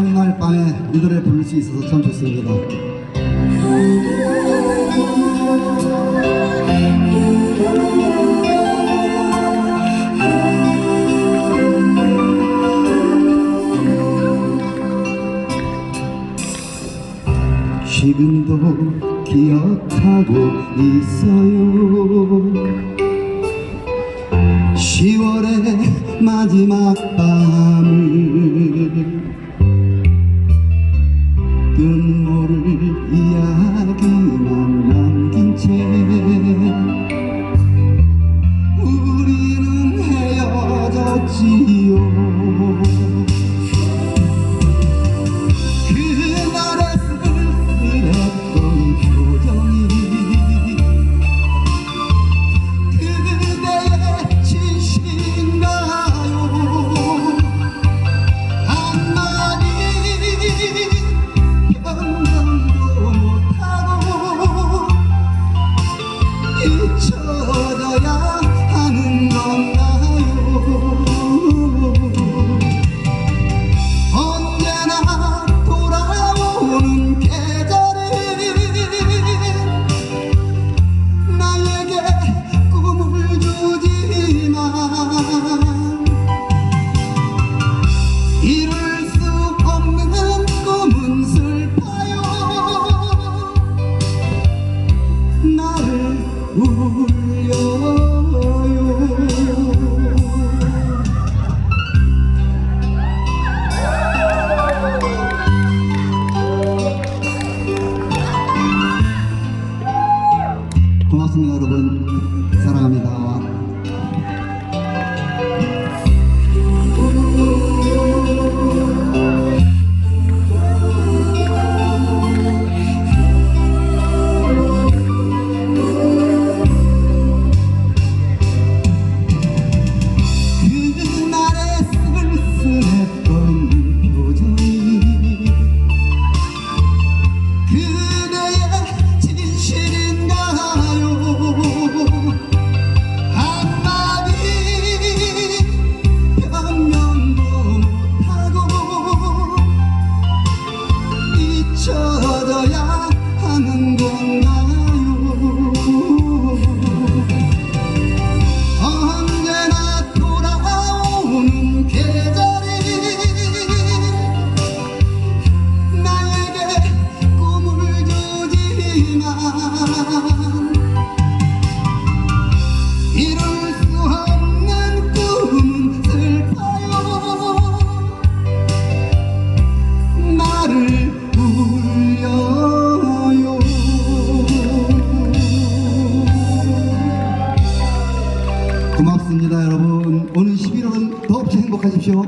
한날 밤에 이 노래 부를 수 있어서 참 좋습니다. 지금도 기억하고 있어요 10월의 마지막 밤 you. 사랑합니다. 고맙습니다, 여러분. 오늘 11월은 더없이 행복하십시오.